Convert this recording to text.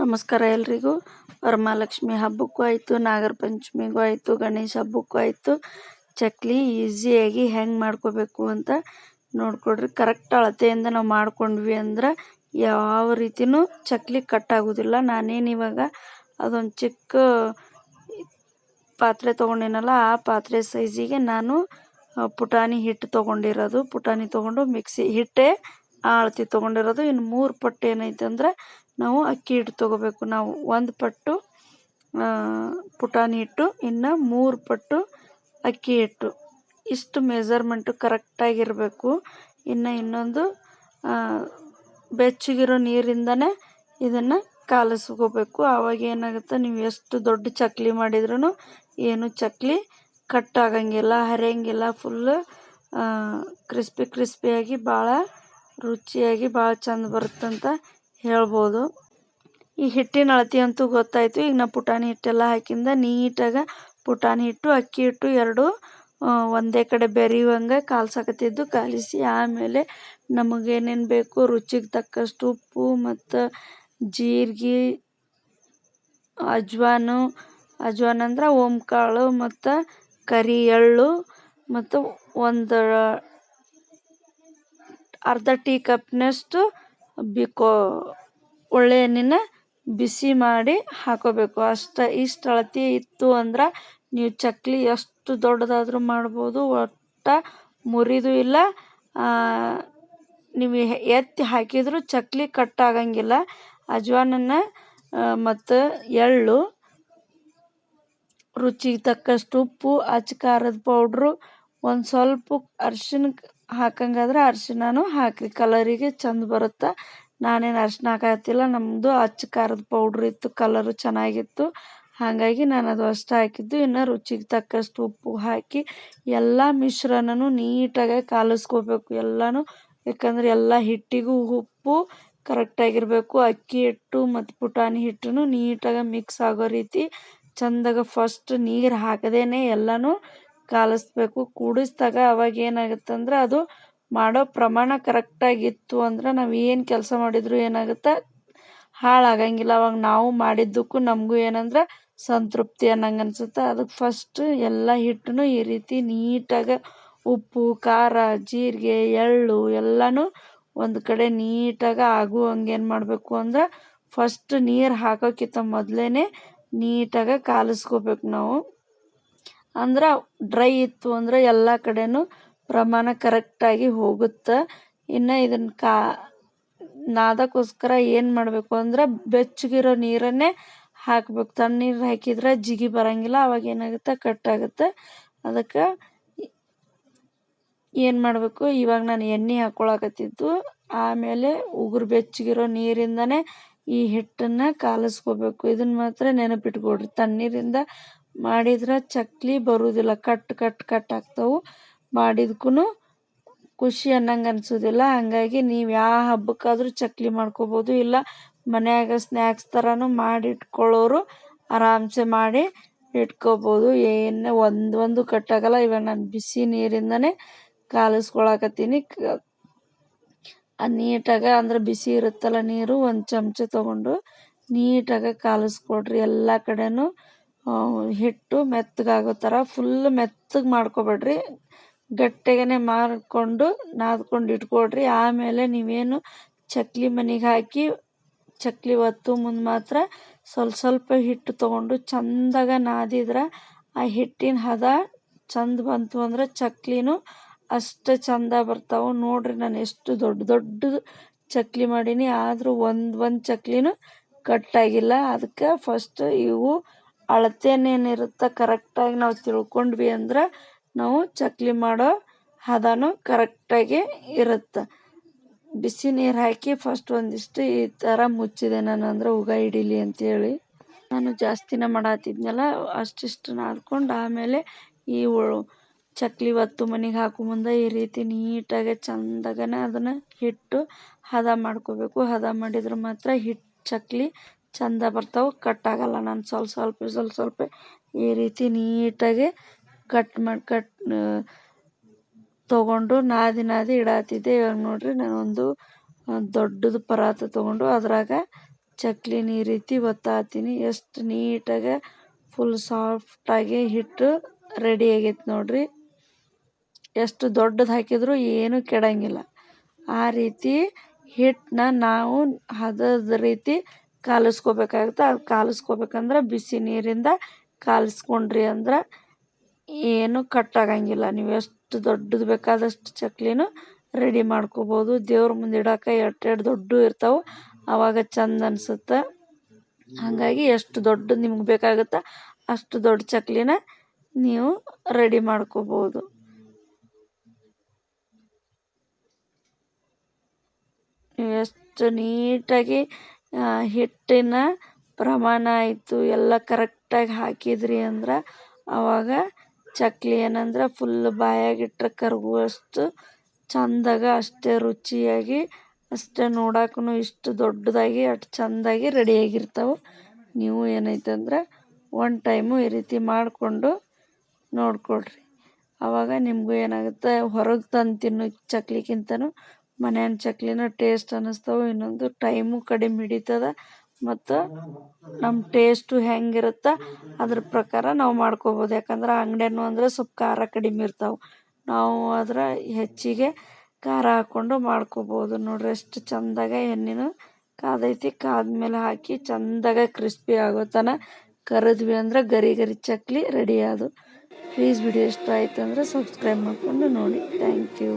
ನಮಸ್ಕಾರ ಎಲ್ರಿಗೂ. ವರಮಹಾಲಕ್ಷ್ಮಿ ಹಬ್ಬಕ್ಕೂ ಆಯಿತು, ನಾಗರ ಪಂಚಮಿಗೂ ಆಯಿತು, ಗಣೇಶ ಹಬ್ಬಕ್ಕೂ ಆಯಿತು. ಚಕ್ಲಿ ಈಸಿಯಾಗಿ ಹೆಂಗೆ ಮಾಡ್ಕೋಬೇಕು ಅಂತ ನೋಡ್ಕೊಡ್ರಿ. ಕರೆಕ್ಟ್ ಅಳತೆಯಿಂದ ನಾವು ಮಾಡ್ಕೊಂಡ್ವಿ ಅಂದ್ರೆ ಯಾವ ರೀತಿಯೂ ಚಕ್ಲಿ ಕಟ್ಟಾಗೋದಿಲ್ಲ ನಾನೇನು ಇವಾಗ ಅದೊಂದು ಚಿಕ್ಕ ಪಾತ್ರೆ ತೊಗೊಂಡಿನಲ್ಲ, ಆ ಪಾತ್ರೆ ಸೈಜಿಗೆ ನಾನು ಪುಟಾಣಿ ಹಿಟ್ಟು ತೊಗೊಂಡಿರೋದು. ಪುಟಾಣಿ ತೊಗೊಂಡು ಮಿಕ್ಸಿ ಹಿಟ್ಟೆ ಆಳ್ತಿ ತೊಗೊಂಡಿರೋದು. ಇನ್ನು ಮೂರು ಪಟ್ಟು ಏನೈತೆ ಅಂದ್ರೆ ನಾವು ಅಕ್ಕಿ ಹಿಟ್ಟು ತೊಗೋಬೇಕು. ನಾವು ಒಂದು ಪಟ್ಟು ಪುಟಾಣಿ ಹಿಟ್ಟು, ಇನ್ನು ಮೂರು ಪಟ್ಟು ಅಕ್ಕಿ ಹಿಟ್ಟು. ಇಷ್ಟು ಮೆಝರ್ಮೆಂಟು ಕರೆಕ್ಟಾಗಿರಬೇಕು ಇನ್ನು ಇನ್ನೊಂದು ಬೆಚ್ಚಗಿರೋ ನೀರಿಂದನೇ ಇದನ್ನು ಕಾಲಿಸ್ಕೋಬೇಕು. ಆವಾಗ ಏನಾಗುತ್ತೆ, ನೀವು ಎಷ್ಟು ದೊಡ್ಡ ಚಕ್ಲಿ ಮಾಡಿದ್ರೂ ಏನು ಚಕ್ಲಿ ಕಟ್ ಆಗಂಗಿಲ್ಲ, ಹರಿಯಂಗಿಲ್ಲ. ಫುಲ್ಲು ಕ್ರಿಸ್ಪಿ ಕ್ರಿಸ್ಪಿಯಾಗಿ ಭಾಳ ರುಚಿಯಾಗಿ ಭಾಳ ಚಂದ ಬರುತ್ತಂತ ಹೇಳ್ಬೋದು. ಈ ಹಿಟ್ಟಿನ ಅಳತಿ ಅಂತೂ ಗೊತ್ತಾಯಿತು. ಈಗ ನಾ ಪುಟಾಣಿ ಹಿಟ್ಟೆಲ್ಲ ಹಾಕಿಂದ ನೀಟಾಗಿ ಪುಟಾಣಿ ಹಿಟ್ಟು, ಅಕ್ಕಿ ಹಿಟ್ಟು ಎರಡು ಒಂದೇ ಕಡೆ ಬೆರೆಯುವಂಗೆ ಕಾಲ್ಸಕತ್ತಿದ್ದು ಕಾಲಿಸಿ. ಆಮೇಲೆ ನಮಗೇನೇನು ಬೇಕು ರುಚಿಗೆ ತಕ್ಕಷ್ಟು ಉಪ್ಪು ಮತ್ತು ಜೀರಿಗೆ, ಅಜ್ವಾನು, ಅಜ್ವಾನ್ ಅಂದ್ರೆ ಓಂಕಾಳು ಮತ್ತು ಕರಿ ಎಳ್ಳು ಮತ್ತು ಒಂದು ಅರ್ಧ ಟೀ ಕಪ್ನಷ್ಟು ಬಿಕೋ, ಒಳ್ಳೆ ಎಣ್ಣೆನ ಬಿಸಿ ಮಾಡಿ ಹಾಕೋಬೇಕು. ಅಷ್ಟು ಇಷ್ಟು ಅಳತೆ ಇತ್ತು ಅಂದ್ರೆ ನೀವು ಚಕ್ಲಿ ಎಷ್ಟು ದೊಡ್ಡದಾದರೂ ಮಾಡ್ಬೋದು, ಒಟ್ಟು ಮುರಿದು ಇಲ್ಲ. ನೀವು ಎತ್ತಿ ಹಾಕಿದರೂ ಚಕ್ಲಿ ಕಟ್ಟಾಗಂಗಿಲ್ಲ ಅಜ್ವಾನನ್ನು ಮತ್ತು ಎಳ್ಳು, ರುಚಿಗೆ ತಕ್ಕಷ್ಟು ಉಪ್ಪು, ಅಚ್ಚ ಖಾರದ ಪೌಡ್ರು, ಒಂದು ಸ್ವಲ್ಪ ಅರ್ಶಿನ ಹಾಕಂಗಾದ್ರೆ ಅರ್ಶಿಣನೂ ಹಾಕ್ರಿ ಕಲರಿಗೆ ಚಂದ ಬರುತ್ತೆ? ನಾನೇನು ಅರ್ಶಿಣ ಹಾಕತ್ತಿಲ್ಲ ನಮ್ಮದು ಅಚ್ಚ ಖಾರದ ಪೌಡ್ರ್ ಇತ್ತು. ಕಲರು ಚೆನ್ನಾಗಿತ್ತು. ಹಾಗಾಗಿ ನಾನು ಅದು ಅಷ್ಟು ಹಾಕಿದ್ದು. ಇನ್ನು ರುಚಿಗೆ ತಕ್ಕಷ್ಟು ಉಪ್ಪು ಹಾಕಿ ಎಲ್ಲ ಮಿಶ್ರಣನೂ ನೀಟಾಗಿ ಕಾಲಿಸ್ಕೋಬೇಕು ಎಲ್ಲನೂ. ಯಾಕಂದ್ರೆ ಎಲ್ಲ ಹಿಟ್ಟಿಗೂ ಉಪ್ಪು ಕರೆಕ್ಟಾಗಿರಬೇಕು ಅಕ್ಕಿ ಹಿಟ್ಟು ಮತ್ತು ಪುಟಾಣಿ ಹಿಟ್ಟು ನೀಟಾಗಿ ಮಿಕ್ಸ್ ಆಗೋ ರೀತಿ. ಚಂದಾಗ ಫಸ್ಟ್ ನೀರು ಹಾಕದೇನೆ ಎಲ್ಲನೂ ಕಾಲಿಸ್ಬೇಕು. ಕೂಡಿಸ್ದಾಗ ಅವಾಗ ಏನಾಗುತ್ತೆ ಅದು ಮಾಡೋ ಪ್ರಮಾಣ ಕರೆಕ್ಟಾಗಿತ್ತು ಅಂದ್ರೆ ನಾವು ಏನು ಕೆಲಸ ಮಾಡಿದರೂ ಏನಾಗುತ್ತೆ? ಹಾಳಾಗಂಗಿಲ್ಲ. ಅವಾಗ ನಾವು ಮಾಡಿದ್ದಕ್ಕೂ ನಮಗೂ ಏನಂದ್ರೆ ಸಂತೃಪ್ತಿ ಅನ್ನಂಗೆ ಅನ್ಸುತ್ತೆ. ಅದಕ್ಕೆ ಫಸ್ಟ್ ಎಲ್ಲ ಹಿಟ್ಟನ್ನು ಈ ರೀತಿ ನೀಟಾಗಿ ಉಪ್ಪು, ಖಾರ, ಜೀರಿಗೆ, ಎಳ್ಳು ಎಲ್ಲನೂ ಒಂದು ಕಡೆ ನೀಟಾಗಿ ಆಗುವಂಗೆ ಏನು ಮಾಡಬೇಕು ಅಂದ್ರೆ ಫಸ್ಟ್ ನೀರು ಹಾಕೋಕ್ಕಿಂತ ಮೊದಲೇ ನೀಟಾಗಿ ಕಾಲಿಸ್ಕೋಬೇಕು ನಾವು. ಅಂದ್ರೆ ಡ್ರೈ ಇತ್ತು ಅಂದ್ರೆ ಎಲ್ಲ ಕಡೆನೂ ಪ್ರಮಾಣ ಕರೆಕ್ಟಾಗಿ ಹೋಗುತ್ತೆ. ಇನ್ನು ಇದನ್ನು ಕಾ, ನಾದಕ್ಕೋಸ್ಕರ ಏನು ಮಾಡಬೇಕು ಅಂದ್ರೆ ಬೆಚ್ಚಗಿರೋ ನೀರನ್ನೇ ಹಾಕಬೇಕು. ತಣ್ಣೀರು ಹಾಕಿದ್ರೆ ಜಿಗಿ ಬರೋಂಗಿಲ್ಲ, ಅವಾಗ ಏನಾಗುತ್ತೆ? ಕಟ್ಟಾಗುತ್ತೆ ಅದಕ್ಕೆ ಏನು ಮಾಡಬೇಕು? ಇವಾಗ ನಾನು ಎಣ್ಣೆ ಹಾಕ್ಕೊಳಕತ್ತಿದ್ದು ಆಮೇಲೆ ಉಗುರು ಬೆಚ್ಚಗಿರೋ ನೀರಿಂದನೇ ಈ ಹಿಟ್ಟನ್ನು ಕಾಲಿಸ್ಕೋಬೇಕು. ಇದನ್ನು ಮಾತ್ರ ನೆನಪಿಟ್ಕೊಡ್ರಿ ತಣ್ಣೀರಿಂದ ಮಾಡಿದ್ರೆ ಚಕ್ಲಿ ಬರುವುದಿಲ್ಲ ಕಟ್ ಕಟ್ ಕಟ್ ಆಗ್ತಾವು. ಮಾಡಿದ್ಕೂ ಖುಷಿ ಅನ್ನಂಗೆ ಅನಿಸೋದಿಲ್ಲ. ಹಾಗಾಗಿ ನೀವು ಯಾವ ಹಬ್ಬಕ್ಕಾದರೂ ಚಕ್ಲಿ ಮಾಡ್ಕೋಬೋದು. ಇಲ್ಲ ಮನ್ಯಾಗ ಸ್ನ್ಯಾಕ್ಸ್ ಥರನೂ ಮಾಡಿ ಇಟ್ಕೊಳ್ಳೋರು ಆರಾಮ್ಸೆ ಮಾಡಿ ಇಟ್ಕೋಬೋದು. ಏನು ಒಂದು ಒಂದು ಕಟ್ಟಾಗಲ್ಲ. ಇವಾಗ ನಾನು ಬಿಸಿ ನೀರಿಂದನೇ ಕಾಲಿಸ್ಕೊಳಕತ್ತೀನಿ. ಆ ನೀಟಾಗಿ ಅಂದ್ರೆ ಬಿಸಿ ಇರುತ್ತಲ್ಲ ನೀರು, ಒಂದು ಚಮಚ ತಗೊಂಡು ನೀಟಾಗಿ ಕಾಲಿಸ್ಕೊಡ್ರಿ. ಎಲ್ಲ ಕಡೆಯೂ ಹಿಟ್ಟು ಮೆತ್ತಗಾಗೋ ಥರ ಫುಲ್ ಮೆತ್ತಗೆ ಮಾಡ್ಕೊಬೇಡ್ರಿ. ಗಟ್ಟಿಗೆ ಮಾಡಿಕೊಂಡು ನಾದ್ಕೊಂಡು ಇಟ್ಕೊಳ್ರಿ. ಆಮೇಲೆ ನೀವೇನು ಚಕ್ಲಿ ಮನೆಗೆ ಹಾಕಿ ಚಕ್ಲಿ ಒತ್ತು ಮುಂದೆ ಮಾತ್ರ ಸ್ವಲ್ಪ ಸ್ವಲ್ಪ ಹಿಟ್ಟು ತೊಗೊಂಡು ಚಂದಾಗ ನಾದಿದ್ರೆ ಆ ಹಿಟ್ಟಿನ ಹದ ಚಂದ ಬಂತು ಅಂದ್ರೆ ಚಕ್ಲಿನೂ ಅಷ್ಟು ಚಂದ ಬರ್ತಾವೆ. ನೋಡ್ರಿ ನಾನು ಎಷ್ಟು ದೊಡ್ಡ ದೊಡ್ಡ ಚಕ್ಲಿ ಮಾಡೀನಿ. ಆದರೂ ಒಂದು ಒಂದು ಚಕ್ಲಿನೂ ಕಟ್ಟಾಗಿಲ್ಲ. ಅದಕ್ಕೆ ಫಸ್ಟ್ ಇವು ಅಳತೆನೇನಿರುತ್ತೆ ಕರೆಕ್ಟಾಗಿ ನಾವು ತಿಳ್ಕೊಂಡ್ವಿ ಅಂದ್ರೆ ನಾವು ಚಕ್ಲಿ ಮಾಡೋ ಹದನೂ ಕರೆಕ್ಟಾಗಿ ಇರುತ್ತೆ. ಬಿಸಿ ನೀರು ಹಾಕಿ ಫಸ್ಟ್ ಒಂದಿಷ್ಟು ಈ ಥರ ಮುಚ್ಚಿದೆ ನಾನು ಅಂದ್ರೆ ಉಗ ಹಿಡೀಲಿ ಅಂತೇಳಿ. ನಾನು ಜಾಸ್ತಿನೇ ಮಾಡತ್ತಿದ್ನಲ್ಲ ಅಷ್ಟಿಷ್ಟು ನಾದ್ಕೊಂಡು ಆಮೇಲೆ ಈ ಚಕ್ಲಿ ಒತ್ತು ಮನೆಗೆ ಹಾಕೋ ಮುಂದೆ ಈ ರೀತಿ ನೀಟಾಗಿ ಚಂದಾಗನೇ ಅದನ್ನು ಹಿಟ್ಟು ಹದ ಮಾಡ್ಕೋಬೇಕು. ಹದ ಮಾಡಿದ್ರೆ ಮಾತ್ರ ಹಿಟ್ಟು ಚಕ್ಲಿ ಚಂದ ಬರ್ತಾವೆ ಕಟ್ಟಾಗಲ್ಲ ನಾನು ಸ್ವಲ್ಪ ಸ್ವಲ್ಪ ಸ್ವಲ್ಪ ಸ್ವಲ್ಪ ಈ ರೀತಿ ನೀಟಾಗಿ ಕಟ್ ಮಾಡಿ ಕಟ್ ತೊಗೊಂಡು ನಾದಿ ನಾದಿ ಇಡಾತಿದ್ದೆ. ಇವಾಗ ನೋಡಿರಿ ನಾನೊಂದು ದೊಡ್ಡದು ಪರಾತ ತೊಗೊಂಡು ಅದ್ರಾಗ ಚಕ್ಲಿನ ಈ ರೀತಿ ಒತ್ತಾತೀನಿ. ಎಷ್ಟು ನೀಟಾಗಿ ಫುಲ್ ಸಾಫ್ಟಾಗಿ ಹಿಟ್ಟು ರೆಡಿ ಆಗೈತೆ ನೋಡ್ರಿ. ಎಷ್ಟು ದೊಡ್ಡದು ಹಾಕಿದ್ರು ಏನು ಕೆಡಂಗಿಲ್ಲ. ಆ ರೀತಿ ಹಿಟ್ಟನ್ನ ನಾವು ಹದದ ರೀತಿ ಕಾಲಿಸ್ಕೋಬೇಕಾಗುತ್ತೆ. ಅದು ಕಾಲಿಸ್ಕೋಬೇಕಂದ್ರೆ ಬಿಸಿ ನೀರಿಂದ ಕಾಲಿಸ್ಕೊಂಡ್ರಿ ಅಂದ್ರೆ ಏನು ಕಟ್ಟಾಗಂಗಿಲ್ಲ. ನೀವು ಎಷ್ಟು ದೊಡ್ಡದು ಬೇಕಾದಷ್ಟು ಚಕ್ಲಿನೂ ರೆಡಿ ಮಾಡ್ಕೋಬೋದು. ದೇವ್ರ ಮುಂದೆ ಇಡಕ್ಕೆ ಎಷ್ಟ್ ಎರಡು ದೊಡ್ಡ ಇರ್ತಾವೆ. ಆವಾಗ ಚಂದ ಅನ್ಸುತ್ತೆ. ಹಾಗಾಗಿ ಎಷ್ಟು ದೊಡ್ಡ ನಿಮ್ಗೆ ಬೇಕಾಗುತ್ತಾ ಅಷ್ಟು ದೊಡ್ಡ ಚಕ್ಲಿನ ನೀವು ರೆಡಿ ಮಾಡ್ಕೋಬೋದು. ನೀವು ಎಷ್ಟು ನೀಟಾಗಿ ಹಿಟ್ಟಿನ ಪ್ರಮಾಣ ಆಯಿತು. ಎಲ್ಲ ಕರೆಕ್ಟಾಗಿ ಹಾಕಿದ್ರಿ ಅಂದ್ರೆ ಆವಾಗ ಚಕ್ಲಿ ಏನಂದ್ರೆ ಫುಲ್ ಬಾಯಾಗಿಟ್ರೆ ಕರಗುವಷ್ಟು ಚಂದಾಗ ಅಷ್ಟೇ ರುಚಿಯಾಗಿ ಅಷ್ಟೇ ನೋಡಕ್ಕೂ ಇಷ್ಟು ದೊಡ್ಡದಾಗಿ ಅಷ್ಟು ಚೆಂದಾಗಿ ರೆಡಿಯಾಗಿರ್ತಾವೆ ನೀವು ಏನೈತಂದ್ರೆ ಒನ್ ಟೈಮು ಈ ರೀತಿ ಮಾಡಿಕೊಂಡು ನೋಡ್ಕೊಳ್ರಿ. ಆವಾಗ ನಿಮಗೂ ಏನಾಗುತ್ತೆ, ಹೊರಗೆ ತಂದು ತಿನ್ನೋ ಚಕ್ಲಿಗಿಂತನೂ ಮನೆಯನ್ ಚಕ್ಲಿನ ಟೇಸ್ಟ್ ಅನಿಸ್ತಾವ, ಇನ್ನೊಂದು ಟೈಮು ಕಡಿಮೆ ಹಿಡಿತದ, ಮತ್ತು ನಮ್ಮ ಟೇಸ್ಟು ಹೆಂಗಿರುತ್ತೆ, ಅದ್ರ ಪ್ರಕಾರ ನಾವು ಮಾಡ್ಕೋಬೋದು. ಯಾಕಂದ್ರೆ ಅಂಗಡಿಯೂ ಅಂದರೆ ಸ್ವಲ್ಪ ಖಾರ ಕಡಿಮೆ ಇರ್ತಾವೆ. ನಾವು ಅದರ ಹೆಚ್ಚಿಗೆ ಖಾರ ಹಾಕ್ಕೊಂಡು ಮಾಡ್ಕೋಬೋದು. ನೋಡ್ರಿ ಎಷ್ಟು ಚಂದಾಗ ಎಣ್ಣೆನು ಕಾದೈತಿ. ಕಾದ್ಮೇಲೆ ಹಾಕಿ ಚಂದಾಗ ಕ್ರಿಸ್ಪಿ ಆಗೋತನ ಕರಿದ್ವಿ ಅಂದ್ರೆ ಗರಿ ಗರಿ ಚಕ್ಲಿ ರೆಡಿ ಆದು ಪ್ಲೀಸ್ ವಿಡಿಯೋ ಇಷ್ಟ ಆಯ್ತು ಅಂದರೆ ಸಬ್ಸ್ಕ್ರೈಬ್ ಮಾಡಿಕೊಂಡು ನೋಡಿ. Thank you